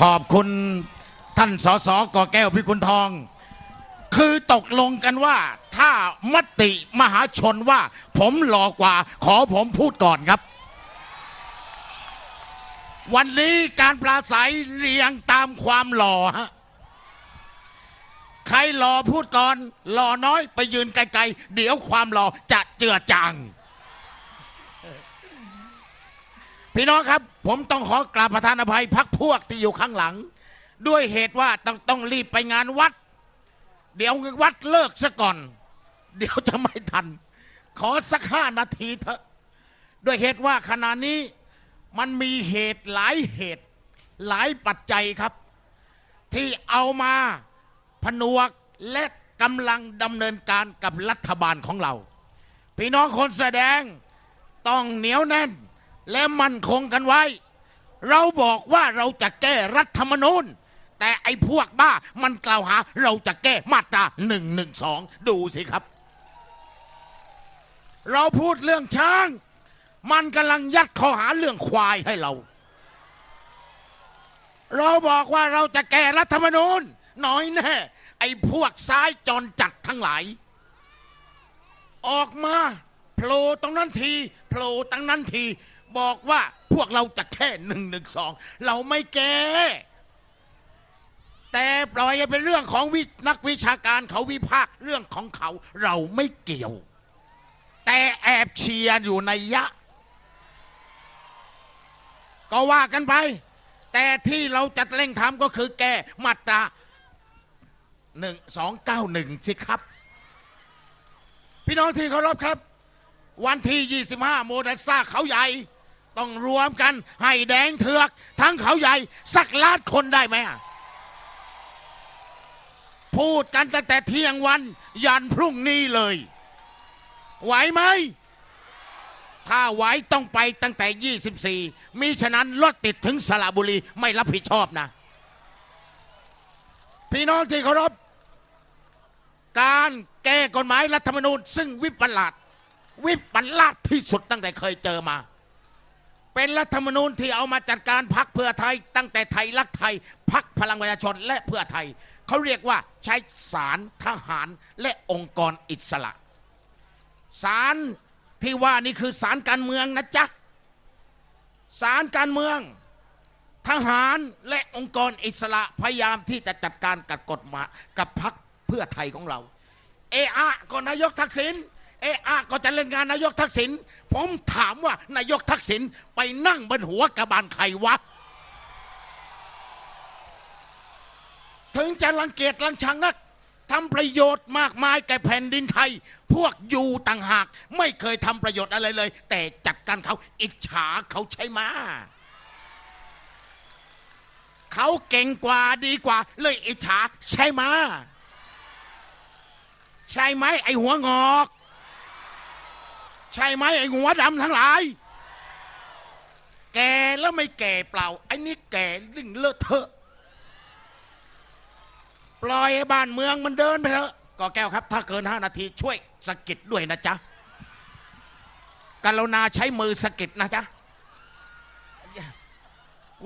ขอบคุณท่านสสกอแก้วพิกุลทอง คือตกลงกันว่า ถ้ามติมหาชนว่า ผมหล่อกว่า ขอผมพูดก่อนครับ วันนี้การปราศัยเรียงตามความหล่อฮะใครหล่อพูดก่อนหล่อน้อยไปยืนไกลๆ เดี๋ยวความหล่อจะเจือจาง พี่น้องครับ ผมต้องขอกราบประธานอภัยพักพวกที่อยู่ข้างหลัง ด้วยเหตุว่าต้องต้องรีบไปงานวัด เดี๋ยววัดเลิกซะก่อน เดี๋ยวจะไม่ทัน ขอสักห้านาทีเถอะ ด้วยเหตุว่าขณะนี้มันมีเหตุหลายเหตุหลายปัจจัยครับ ที่เอามาผนวกและกำลังดำเนินการกับรัฐบาลของเรา พี่น้องคนแสดงต้องเหนียวแน่น และมั่นคงกันไว้ เราบอกว่าเราจะแก้รัฐธรรมนูญ แต่ไอ้พวกบ้ามันกล่าวหาเราจะแก้มาตรา1นึดูสิครับ เราพูดเรื่องช้าง มันกำลังยัดข้อหาเรื่องควายให้เรา เราบอกว่าเราจะแก้รัฐธรรมนูญ น้อยแน่ไอ้พวกซ้ายจรจัดทั้งหลาย ออกมาโผล่ตรงนั้นทีโผล่ตรงนั้นที บอกว่าพวกเราจะแค่หนึ่งหนึ่งสองเราไม่แก้แต่ปล่อยให้เป็นเรื่องของวินักวิชาการเขาวิพากษ์เรื่องของเขาเราไม่เกี่ยว แต่แอบเชียร์อยู่ในยะ ก็ว่ากันไป แต่ที่เราจะเร่งทำก็คือแก้มาตราหนึ่งสองเก้าหนึ่งสิครับ พี่น้องที่เคารพครับ วันที่ 25 โมเดซ่าเขาใหญ่ ต้องรวมกัน ให้แดงเถือก ทั้งเขาใหญ่ สักล้านคนได้ไหมอะพูดกันตั้งแต่เที่ยงวัน ยันพรุ่งนี้เลย ไหวไหม ถ้าไหวต้องไปตั้งแต่ 24 มีฉะนั้นรถติดถึงสระบุรีไม่รับผิดชอบนะ พี่น้องที่เคารพการแก้กฎหมายรัฐธรรมนูญ ซึ่งวิปลาสวิปลาสที่สุดตั้งแต่เคยเจอมา เป็นรัฐธรรมนูญที่เอามาจัดการพักเพื่อไทย ตั้งแต่ไทยรักไทยพักพลังประชาชนและเพื่อไทย เขาเรียกว่าใช้สารทหารและองค์กรอิสระสารที่ว่านี่คือสารการเมืองนะจ๊ะสารการเมือง ทหารและองค์กรอิสระพยายามที่จะจัดการกับกฎหมายกับพักเพื่อไทยของเรา เออะก็นายกทักษิณ เออะก็จะเล่นงานนายกทักษิณผมถามว่านายกทักษิณไปนั่งบนหัวกระบาลใครวะ ถึงจะรังเกียจรังชังนักทำประโยชน์มากมายแก่แผ่นดินไทย พวกอยู่ต่างหาก ไม่เคยทำประโยชน์อะไรเลย แต่จัดการเขาอิจฉาเขาใช่ไหมเขาเก่งกว่าดีกว่า เลยอิจฉาใช่ไหมใช่ไหมไอหัวงอก ใช่ไหมไอ้หัวดำทั้งหลาย แก่แล้วไม่แก่เปล่าไอ้นี่แก่ยิ่งเลอะเทอะ ปล่อยให้บ้านเมืองมันเดินไปเถอะก็แก้วครับ ถ้าเกินห้านาทีช่วยสะกิดด้วยนะจ๊ะกรุณาใช้มือสะกิดนะจ๊ะ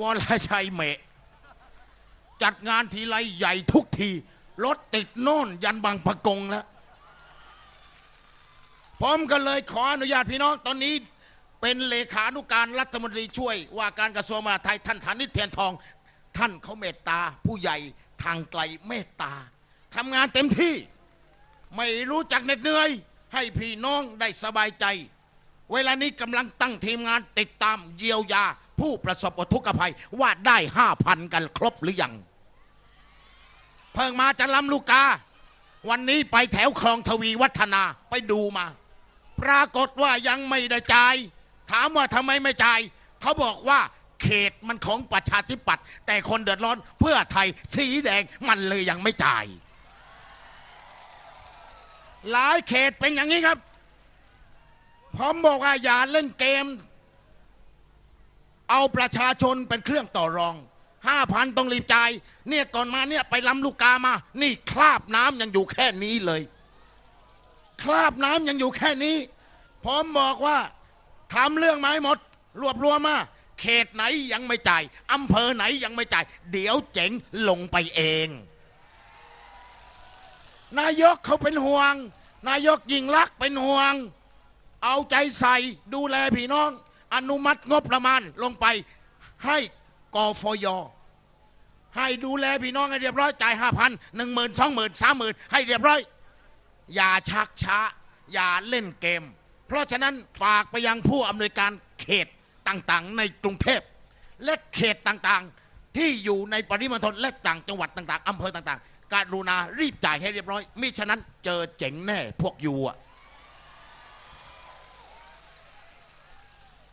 วรชัยเมะจัดงานทีไรใหญ่ทุกที รถติดโน่นยันบางปะกงแล้ว ผมก็เลยขออนุญาตพี่น้องตอนนี้เป็นเลขานุการรัฐมนตรีช่วย ว่าการกระทรวงมหาดไทยท่านธนิเทียนทอง ท่านเขาเมตตาผู้ใหญ่ทางไกลเมตตาทำงานเต็มที่ ไม่รู้จักเหน็ดเหนื่อย ให้พี่น้องได้สบายใจ เวลานี้กำลังตั้งทีมงานติดตามเยียวยา ผู้ประสบอุทกภัยว่าได้ห้าพันกันครบหรือยังเพิ่งมาจากลำลูกกา วันนี้ไปแถวคลองทวีวัฒนาไปดูมา ปรากฏว่ายังไม่ได้จ่าย ถามว่าทำไมไม่จ่ายเขาบอกว่าเขตมันของประชาธิปัตย์แต่คนเดือดร้อนเพื่อไทยสีแดงมันเลยยังไม่จ่าย หลายเขตเป็นอย่างนี้ครับผมบอกว่าอย่าเล่นเกม เอาประชาชนเป็นเครื่องต่อรองห้าพันต้องรีบจ่ายเนี่ยก่อนมาเนี่ยไปลำลูกกามา นี่คราบน้ำยังอยู่แค่นี้เลย คราบน้ำยังอยู่แค่นี้ผมบอกว่าทำเรื่องไม้หมด รวบรวมมา เขตไหนยังไม่จ่ายอำเภอไหนยังไม่จ่าย เดี๋ยวเจ๋งลงไปเอง นายกเขาเป็นห่วง นายกยิ่งรักเป็นห่วง เอาใจใส่ดูแลพี่น้อง อนุมัติงบประมาณลงไป ให้กฟยให้ดูแลพี่น้องให้เรียบร้อยจ่ายห้าพันหนึ่งหมื่นสองหมื่นสามหมื่นให้เรียบร้อย อย่าชักช้า อย่าเล่นเกม เพราะฉะนั้นฝากไปยังผู้อำนวยการเขตต่างๆ ในกรุงเทพและเขตต่างๆ ที่อยู่ในปริมณฑลและต่างจังหวัดต่างๆอำเภอต่างๆกรุณารีบจ่ายให้เรียบร้อยมิฉะนั้นเจอเจ๋งแน่พวกยูอะ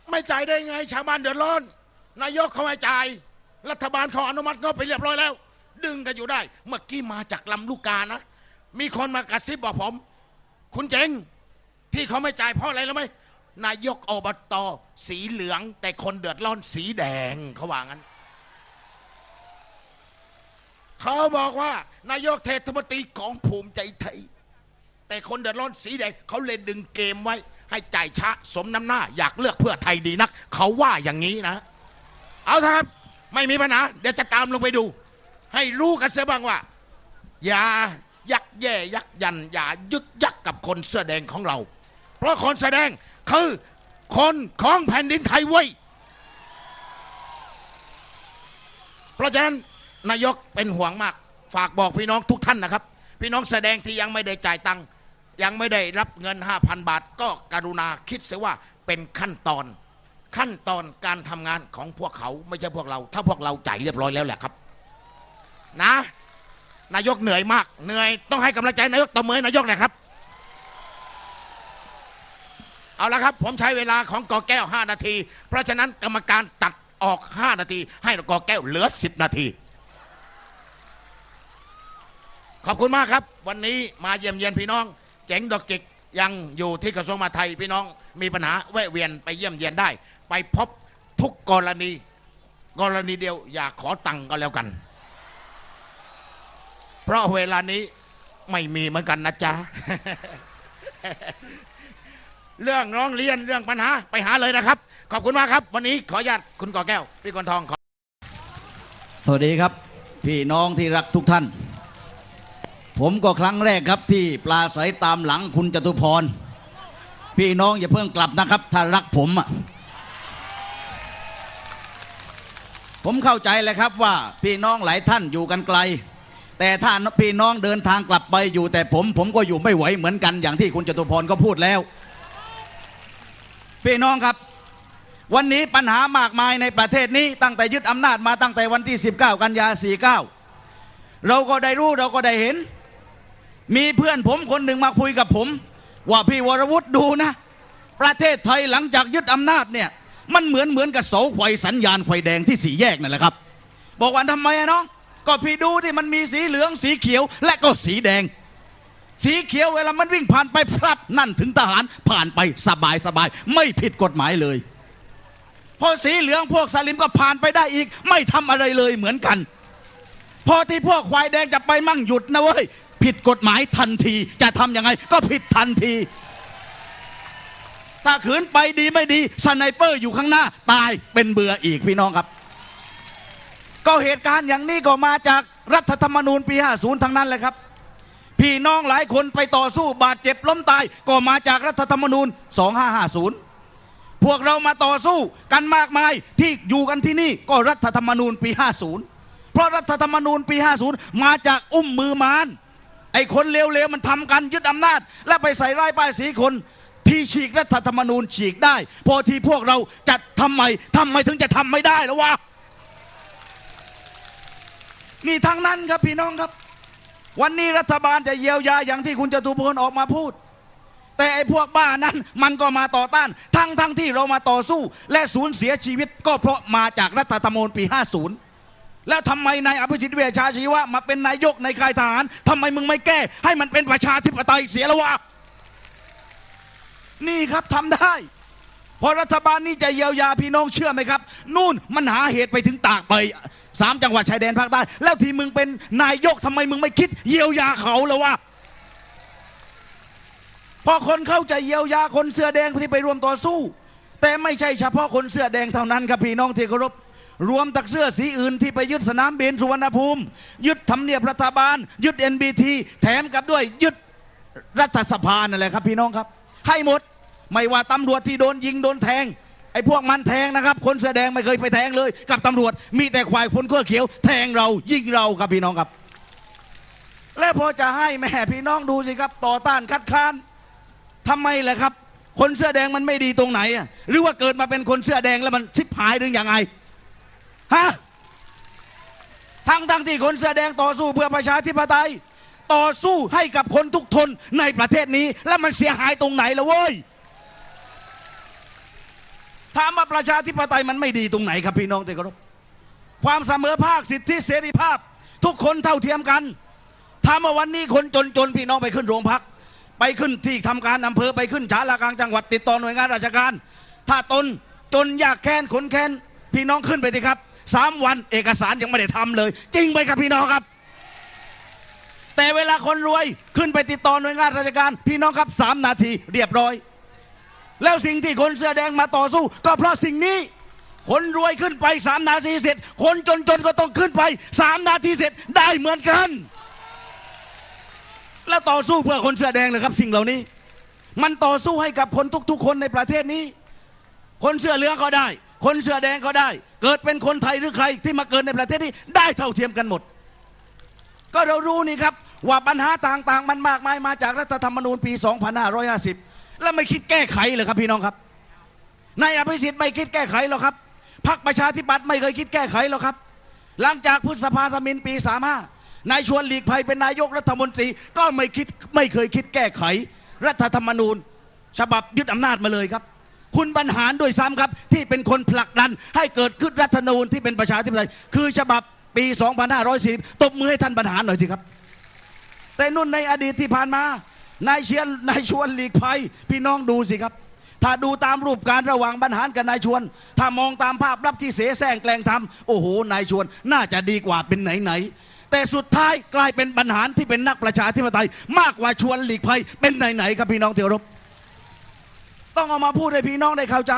ไม่จ่ายได้ไง ชาวบ้านเดือดร้อน นายกเขาไม่จ่าย รัฐบาลเขาอนุมัติงบไปเรียบร้อยแล้ว ดึงกันอยู่ได้ เมื่อกี้มาจากลำลูกกานะ มีคนมากระซิบบอกผม คุณเจ๋งที่เขาไม่จ่ายเพราะอะไรรู้ไหมนายกอบตสีเหลือง แต่คนเดือดร้อนสีแดงเขาว่างั้นเขาบอกว่านายกเทศมนตรีของภูมิใจไทย แต่คนเดือดร้อนสีแดงเขาเลยดึงเกมไว้ ให้จ่ายช้าสมน้ำหน้า อยากเลือกเพื่อไทยดีนัก เขาว่าอย่างนี้นะ เอาเถอะครับ ไม่มีปัญหาเดี๋ยวจะตามลงไปดู ให้รู้กันเสียบ้างว่า อย่า แย่ยักยันอย่ายึกยักกับคนเสื้อแดงของเรา เพราะคนแสอแดงคือคนของแผ่นดินไทยเว้ยเพราะฉะนั้นนายกเป็นห่วงมาก ฝากบอกพี่น้องทุกท่านนะครับ พี่น้องแสดงที่ยังไม่ได้จ่ายตังค์ยังไม่ได้รับเงิน 5,000 บาท ก็กรุณาคิดเสียว่าเป็นขั้นตอน ขั้นตอนการทำงานของพวกเขาไม่ใช่พวกเรา ถ้าพวกเราจ่ายเรียบร้อยแล้วแหละครับ นะ นายกเหนื่อยมาก เหนื่อยต้องให้กำลังใจนายกตบมือให้นายกหน่อยครับ เอาละครับ ผมใช้เวลาของกอแก้ว 5 นาที เพราะฉะนั้นกรรมการตัดออก 5 นาที ให้กอแก้วเหลือ 10 นาที ขอบคุณมากครับ วันนี้มาเยี่ยมเยียนพี่น้อง เจ๋งดอกจิกยังอยู่ที่กระทรวงมหาดไทยพี่น้องมีปัญหาแวะเวียนไปเยี่ยมเยียนได้ ไปพบทุกกรณี กรณีเดียวอย่าขอตังค์ก็แล้วกัน เพราะเวลานี้ไม่มีเหมือนกันนะจ๊ะ เรื่องร้องเรียนเรื่องปัญหาไปหาเลยนะครับ ขอบคุณมากครับ วันนี้ขออนุญาตคุณก่อแก้ว พี่กนทองขอสวัสดีครับ พี่น้องที่รักทุกท่าน ผมก็ครั้งแรกครับที่ปลาใสตามหลังคุณจตุพร พี่น้องอย่าเพิ่งกลับนะครับ ถ้ารักผมอะผมเข้าใจเลยครับว่าพี่น้องหลายท่านอยู่กันไกล แต่ถ้าพี่น้องเดินทางกลับไปอยู่ แต่ผมผมก็อยู่ไม่ไหวเหมือนกันอย่างที่คุณจตุพรก็พูดแล้ว พี่น้องครับ วันนี้ปัญหามากมายในประเทศนี้ ตั้งแต่ยึดอำนาจมาตั้งแต่วันที่ 19 กันยา 49 เราก็ได้รู้เราก็ได้เห็น มีเพื่อนผมคนหนึ่งมาคุยกับผม ว่าพี่วรวุฒิดูนะ ประเทศไทยหลังจากยึดอำนาจเนี่ยมันเหมือนเหมือนกับเสาไฟสัญญาณไฟแดงที่สี่แยกนั่นแหละครับ บอกว่าทำไมอะน้อง ก็พี่ดูที่มันมีสีเหลืองสีเขียวและก็สีแดง สีเขียวเวลามันวิ่งผ่านไปพรับนั่นถึงทหารผ่านไปสบายสบายไม่ผิดกฎหมายเลยพอสีเหลืองพวกสลิมก็ผ่านไปได้อีก ไม่ทำอะไรเลยเหมือนกัน พอที่พวกควายแดงจะไปมั่งหยุดนะเว้ยผิดกฎหมายทันทีจะทำยังไง ก็ผิดทันทีถ้าขืนไปดีไม่ดีสไนเปอร์อยู่ข้างหน้า ตายเป็นเบื่ออีกพี่น้องครับ ก็เหตุการณ์อย่างนี้ก็มาจากรัฐธรรมนูญปี 50 ทั้งนั้นเลยครับ พี่น้องหลายคนไปต่อสู้บาดเจ็บล้มตาย ก็มาจากรัฐธรรมนูญ 2550 พวกเรามาต่อสู้กันมากมายที่อยู่กันที่นี่ก็รัฐธรรมนูญปี 50 เพราะรัฐธรรมนูญปี 50 มาจากอุ้มมือมารไอ้คนเลวๆมันทำกันยึดอำนาจ และไปใส่ร้ายป้ายสีคนที่ฉีกรัฐธรรมนูญฉีกได้ พอที่พวกเราจะทำไมทำไมถึงจะทำไม่ได้แล้ววะ นี่ทั้งนั้นครับพี่น้องครับ วันนี้รัฐบาลจะเยียวยาอย่างที่คุณจตุพลออกมาพูด แต่ไอ้พวกบ้านั้นมันก็มาต่อต้าน ทั้งทั้งที่เรามาต่อสู้ และสูญเสียชีวิต ก็เพราะมาจากรัฐธรรมนูญปี 50 แล้วทำไมนายอภิสิทธิ์เวชชาชีวะมาเป็นนายกในค่ายทหารทำไมมึงไม่แก้ ให้มันเป็นประชาธิปไตยเสียล้ววะนี่ครับทำได้พอรัฐบาลนี้จะเยียวยาพี่น้องเชื่อไหมครับ นู่นมันหาเหตุไปถึงตากไป สามจังหวัดชายแดนภาคใต้ แล้วที่มึงเป็นนายกทำไมมึงไม่คิด เยียวยาเขาแล้ววะพอคนเข้าใจเยียวยาคนเสื้อแดงที่ไปรวมต่อสู้ แต่ไม่ใช่เฉพาะคนเสื้อแดงเท่านั้นครับพี่น้องที่เคารพรวมตักเสื้อสีอื่นที่ไปยึดสนามบินสุวรรณภูมิ ยึดทำเนียบรัฐบาล ยึด NBT แถมกับด้วยยึดรัฐสภานั่นแหละครับพี่น้องครับ ให้หมด ไม่ว่าตำรวจที่โดนยิงโดนแทง ไอ้พวกมันแทงนะครับ คนเสื้อแดงไม่เคยไปแทงเลย กับตำรวจ มีแต่ควายพลขั้วเขียว แทงเรายิงเราครับพี่น้องครับ และพอจะให้แม่พี่น้องดูสิครับ ต่อต้านคัดค้านทำไมล่ะครับ คนเสื้อแดงมันไม่ดีตรงไหนอะหรือว่าเกิดมาเป็นคนเสื้อแดงแล้วมันชิบหายหรือยังไงฮะทั้งทั้งที่คนเสื้อแดงต่อสู้เพื่อประชาธิปไตย ต่อสู้ให้กับคนทุกทนในประเทศนี้ แล้วมันเสียหายตรงไหนละเว้ย ถามว่าประชาธิปไตยมันไม่ดีตรงไหนครับพี่น้องที่เคารพความเสมอภาคสิทธิเสรีภาพ ทุกคนเท่าเทียมกันถามว่าวันนี้คนจนๆพี่น้องไปขึ้นโรงพัก ไปขึ้นที่ทำการอำเภอไปขึ้นศาลากลางจังหวัดติดต่อหน่วยงานราชการ ถ้าตนจนยากแค้นขนแค้นพี่น้องขึ้นไปสิครับสามวันเอกสารยังไม่ได้ทำเลย จริงไหมครับพี่น้องครับ แต่เวลาคนรวยขึ้นไปติดต่อหน่วยงานราชการ พี่น้องครับสามนาทีเรียบร้อย แล้วสิ่งที่คนเสื้อแดงมาต่อสู้ ก็เพราะสิ่งนี้ คนรวยขึ้นไปสามนาทีเสร็จ คนจนๆก็ต้องขึ้นไปสามนาทีเสร็จได้เหมือนกัน แล้วต่อสู้เพื่อคนเสื้อแดงเลยครับ สิ่งเหล่านี้ มันต่อสู้ให้กับคนทุก ๆ คนในประเทศนี้ คนเสื้อเหลืองก็ได้ คนเสื้อแดงก็ได้ เกิดเป็นคนไทยหรือใครที่มาเกิดในประเทศนี้ได้เท่าเทียมกันหมด ก็เรารู้นี่ครับว่าปัญหาต่างๆ มันมากมายมาจากรัฐธรรมนูญปี 2550 แล้วไม่คิดแก้ไขเลยครับพี่น้องครับนายอภิสิทธิ์ไม่คิดแก้ไขหรอกครับพรรคประชาธิปัตย์ไม่เคยคิดแก้ไขหรอกครับ หลังจากพฤษภาธมินปี35นายชวนหลีกภัยเป็นนายกรัฐมนตรี ก็ไม่คิดไม่เคยคิดแก้ไข รัฐธรรมนูญ ฉบับยึดอำนาจมาเลยครับ คุณบรรหารด้วยซ้ำครับ ที่เป็นคนผลักดันให้เกิดขึ้นรัฐธรรมนูญที่เป็นประชาธิปไตยคือฉบับปี 2540ตบมือให้ท่านบรรหารหน่อยสิครับ แต่นุ่นในอดีตที่ผ่านมา นายเชียนนายชวนหลีกภัย พี่น้องดูสิครับ ถ้าดูตามรูปการระหว่างบรรหารกับนายชวน ถ้ามองตามภาพลับที่เสแสร้งแกล้งทำโอ้โหนายชวน น่าจะดีกว่าเป็นไหนไหนแต่สุดท้ายกลายเป็นบรรหารที่เป็นนักประชาธิปไตย มากกว่าชวนหลีกภัย เป็นไหนไหนๆครับพี่น้องที่เคารพต้องเอามาพูดให้พี่น้องได้เข้าใจ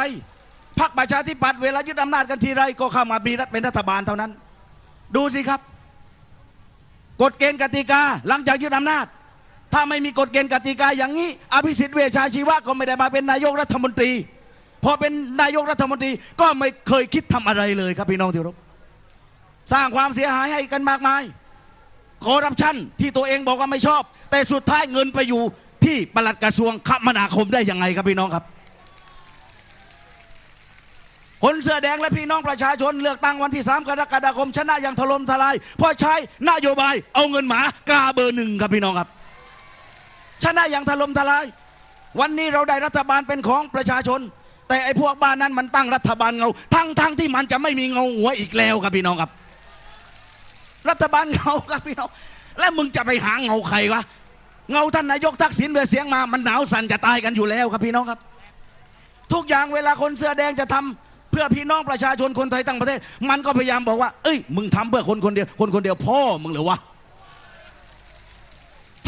พรรคประชาธิปัตย์เวลายึดอำนาจกันทีไรก็เข้ามามีรัฐเป็นรัฐบาลเท่านั้น ดูสิครับ กฎเกณฑ์กติกาหลังจากยึดอำนาจ ถ้าไม่มีกฎเกณฑ์กติกาอย่างนี้ อภิสิทธิ์เวชชาชีวะก็ไม่ได้มาเป็นนายกรัฐมนตรี พอเป็นนายกรัฐมนตรีก็ไม่เคยคิดทำอะไรเลยครับพี่น้องที่รพสร้างความเสียหายให้กันมากมายคอร์รัปชันที่ตัวเองบอกว่าไม่ชอบ แต่สุดท้ายเงินไปอยู่ที่ปลัดกระทรวงคมนาคมได้ยังไงครับพี่น้องครับ คนเสื้อแดงและพี่น้องประชาชนเลือกตั้งวันที่ 3 กรกฎาคมชนะอย่างถล่มทลายเพราะใช้นโยบายเอาเงินหมากาเบอร์หนึ่งครับพี่น้องครับ ชนะอย่างถล่มทลาย วันนี้เราได้รัฐบาลเป็นของประชาชน แต่ไอ้พวกบ้านนั้นมันตั้งรัฐบาลเงา ทั้งทั้งที่มันจะไม่มีเงาหัวอีกแล้วครับพี่น้องครับ รัฐบาลเงาครับพี่น้อง และมึงจะไปหาเงาใครวะ เงาท่านนายกทักษิณเวลาเสียงมา มันหนาวสั่นจะตายกันอยู่แล้วครับพี่น้องครับ ทุกอย่างเวลาคนเสื้อแดงจะทำเพื่อพี่น้องประชาชนคนไทยตั้งประเทศ มันก็พยายามบอกว่า เอ้ย มึงทำเพื่อคนคนเดียว คนคนเดียวพ่อมึงเหรือวะ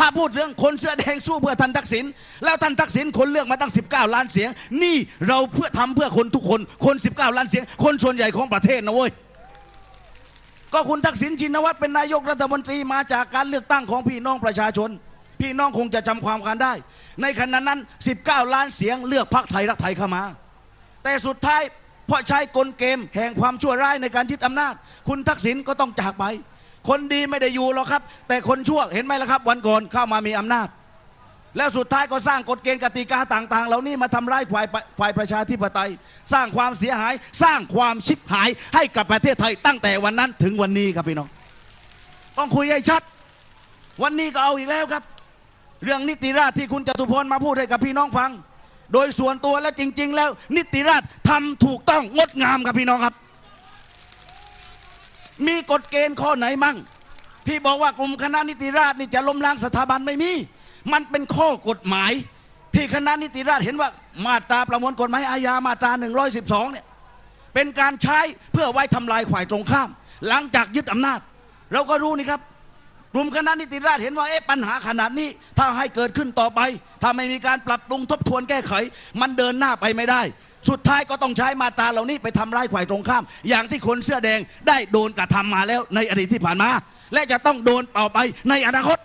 าพูดเรื่องคนเสื้อแดงสู้เพื่อท่านทักษิณแล้วท่านทักษิณคนเลือกมาตั้ง 19 ล้านเสียง นี่เราเพื่อทำเพื่อคนทุกคนคน 19 ล้านเสียง คนส่วนใหญ่ของประเทศนะเว้ยก็คุณทักษิณชินวัตรเป็นนายกรัฐมนตรีมาจากการเลือกตั้งของพี่น้องประชาชน พี่น้องคงจะจำความกันได้ ในขณะนั้น 19 ล้านเสียงเลือกพรรคไทยรักไทยเข้ามา แต่สุดท้ายเพราะใช้กลเกมแห่งความชั่วร้ายในการยึดอำนาจ คุณทักษิณก็ต้องจากไป คนดีไม่ได้อยู่หรอกครับ แต่คนชั่วเห็นไหมล่ะครับ วันก่อนเข้ามามีอำนาจ แล้วสุดท้ายก็สร้างกฎเกณฑ์กติกาต่าง ๆ เหล่านี้มาทำร้ายฝ่ายฝ่ายประชาธิปไตย สร้างความเสียหาย สร้างความชิบหายให้กับประเทศไทยตั้งแต่วันนั้นถึงวันนี้ครับพี่น้อง ต้องคุยให้ชัด วันนี้ก็เอาอีกแล้วครับ เรื่องนิติราษฎร์ที่คุณจตุพรมาพูดให้กับพี่น้องฟัง โดยส่วนตัวและจริง ๆ แล้วนิติราษฎร์ทำถูกต้องงดงามครับพี่น้องครับ มีกฎเกณฑ์ข้อไหนมั่ง ที่บอกว่ากลุ่มคณะนิติราษฎร์นี่จะล้มล้างสถาบันไม่มี มันเป็นข้อกฎหมาย ที่คณะนิติราษฎร์เห็นว่ามาตราประมวลกฎหมายอาญามาตรา 112 เนี่ยเป็นการใช้เพื่อไว้ทำลายฝ่ายตรงข้าม หลังจากยึดอำนาจ เราก็รู้นี่ครับกลุ่มคณะนิติราษฎร์เห็นว่าเอ๊ะปัญหาขนาดนี้ถ้าให้เกิดขึ้นต่อไป ถ้าไม่มีการปรับปรุงทบทวนแก้ไข มันเดินหน้าไปไม่ได้ สุดท้ายก็ต้องใช้มาตราเหล่านี้ไปทำร้ายฝ่ายตรงข้าม อย่างที่คนเสื้อแดงได้โดนกระทำมาแล้วในอดีตที่ผ่านมา และจะต้องโดนต่อไปในอนาคต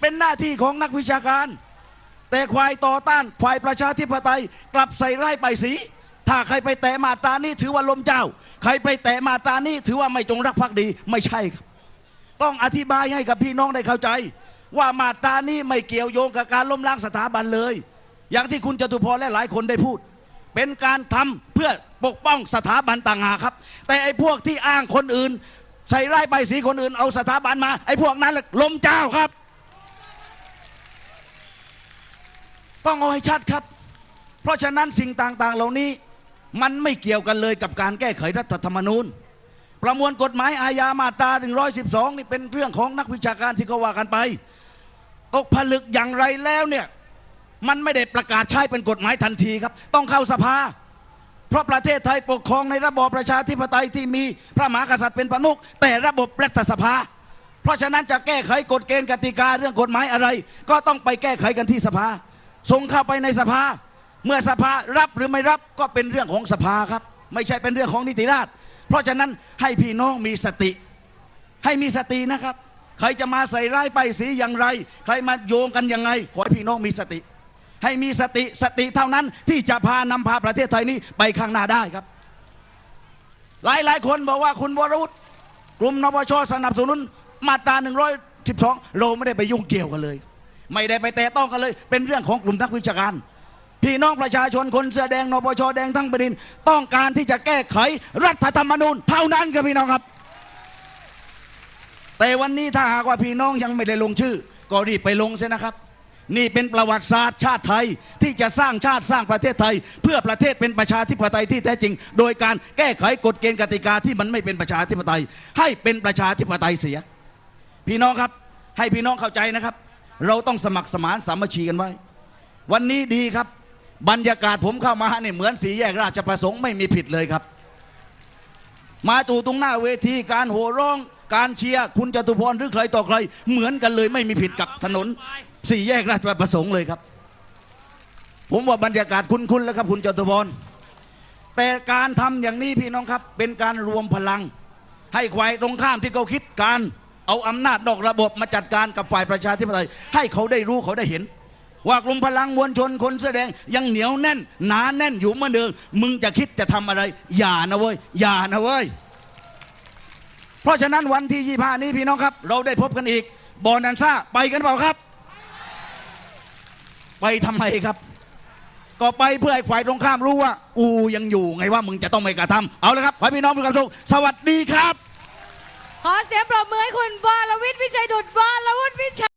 เป็นหน้าที่ของนักวิชาการ แต่ควายต่อต้านฝ่ายประชาธิปไตยกลับใส่ไร่ไปสี ถ้าใครไปแตะมาตรานี้ถือว่าล้มเจ้า ใครไปแตะมาตรานี้ถือว่าไม่จงรักภักดีไม่ใช่ครับ ต้องอธิบายให้กับพี่น้องได้เข้าใจ ว่ามาตรานี้ไม่เกี่ยวโยงกับการล้มล้างสถาบันเลย อย่างที่คุณจตุพรและหลายคนได้พูด เป็นการทำเพื่อปกป้องสถาบันต่างหากครับ แต่ไอ้พวกที่อ้างคนอื่น ใส่ไร่ใบสีคนอื่นเอาสถาบันมา ไอ้พวกนั้นละล้มเจ้าครับ ต้องเอาให้ชัดครับ เพราะฉะนั้นสิ่งต่างๆ เหล่านี้มันไม่เกี่ยวกันเลยกับการแก้ไขรัฐธรรมนูญ ประมวลกฎหมายอาญามาตรา 112 นี่เป็นเรื่องของนักวิชาการที่เขาว่ากันไป ตกผลึกอย่างไรแล้วเนี่ย มันไม่ได้ประกาศใช้เป็นกฎหมายทันทีครับ ต้องเข้าสภา เพราะประเทศไทยปกครองในระบอบประชาธิปไตยที่มีพระมหากษัตริย์เป็นประมุขแต่ระบบรัฐสภา เพราะฉะนั้นจะแก้ไขกฎเกณฑ์กติกาเรื่องกฎหมายอะไร ก็ต้องไปแก้ไขกันที่สภา ส่งเข้าไปในสภา เมื่อสภารับหรือไม่รับก็เป็นเรื่องของสภาครับ ไม่ใช่เป็นเรื่องของนิติราษฎร์เพราะฉะนั้นให้พี่น้องมีสติ ให้มีสตินะครับ ใครจะมาใส่ร้ายไปสีอย่างไร ใครมาโยงกันยังไง ขอให้พี่น้องมีสติ ให้มีสติสติเท่านั้นที่จะพานำพาประเทศไทยนี้ไปข้างหน้าได้ครับ หลายหลายคนบอกว่าคุณวรวุฒิกลุ่มนปชสนับสนุนมาตรา 112 เราไม่ได้ไปยุ่งเกี่ยวกันเลย ไม่ได้ไปแตะต้องกันเลย เป็นเรื่องของกลุ่มนักวิชาการ พี่น้องประชาชนคนเสื้อแดงนปชแดงทั้งประเด็นต้องการที่จะแก้ไขรัฐธรรมนูญเท่านั้นครับพี่น้องครับ แต่วันนี้ถ้าหากว่าพี่น้องยังไม่ได้ลงชื่อ ก็รีบไปลงเสียนะครับ นี่เป็นประวัติศาสตร์ชาติไทยที่จะสร้างชาติสร้างประเทศไทย เพื่อประเทศเป็นประชาธิปไตยที่แท้จริง โดยการแก้ไขกฎเกณฑ์กติกาที่มันไม่เป็นประชาธิปไตย ให้เป็นประชาธิปไตยเสีย พี่น้องครับให้พี่น้องเข้าใจนะครับ เราต้องสมัครสมานสามัคคีกันไว้ วันนี้ดีครับ บรรยากาศผมเข้ามาเนี่ยเหมือนสีแยกราชประสงค์ไม่มีผิดเลยครับ มาตู่ตรงหน้าเวทีการโห่ร้องการเชียร์คุณจตุพรหรือใครต่อใคร เหมือนกันเลยไม่มีผิดกับถนน สี่แยกราชประสงค์เลยครับ ผมว่าบรรยากาศคุ้นๆแล้วครับคุณจตุพรแต่การทำอย่างนี้พี่น้องครับ เป็นการรวมพลัง ให้ควายตรงข้ามที่เขาคิดการเอาอำนาจนอกระบบมาจัดการกับฝ่ายประชาธิปไตยให้เขาได้รู้เขาได้เห็น ว่ากลุ่มพลังมวลชนคนแสดงยังเหนียวแน่น หนาแน่นอยู่เมือเดิมมึงจะคิดจะทำอะไร อย่านะเว้ยอย่านะเว้ยเพราะฉะนั้นวันที่25นี้พี่น้องครับ เราได้พบกันอีกบอนันซ่าไปกันเปล่าครับ ไปทำไมครับ ก็ไปเพื่อให้ฝ่ายตรงข้ามรู้ว่าอูยังอยู่ไงว่ามึงจะต้องไม่กระทำเอาละครับขอให้พี่น้องมีความสุขสวัสดีครับ ขอเสียงปรบมือให้คุณบวรวิทย์วิชัยดุดวรวุฒิวิชัย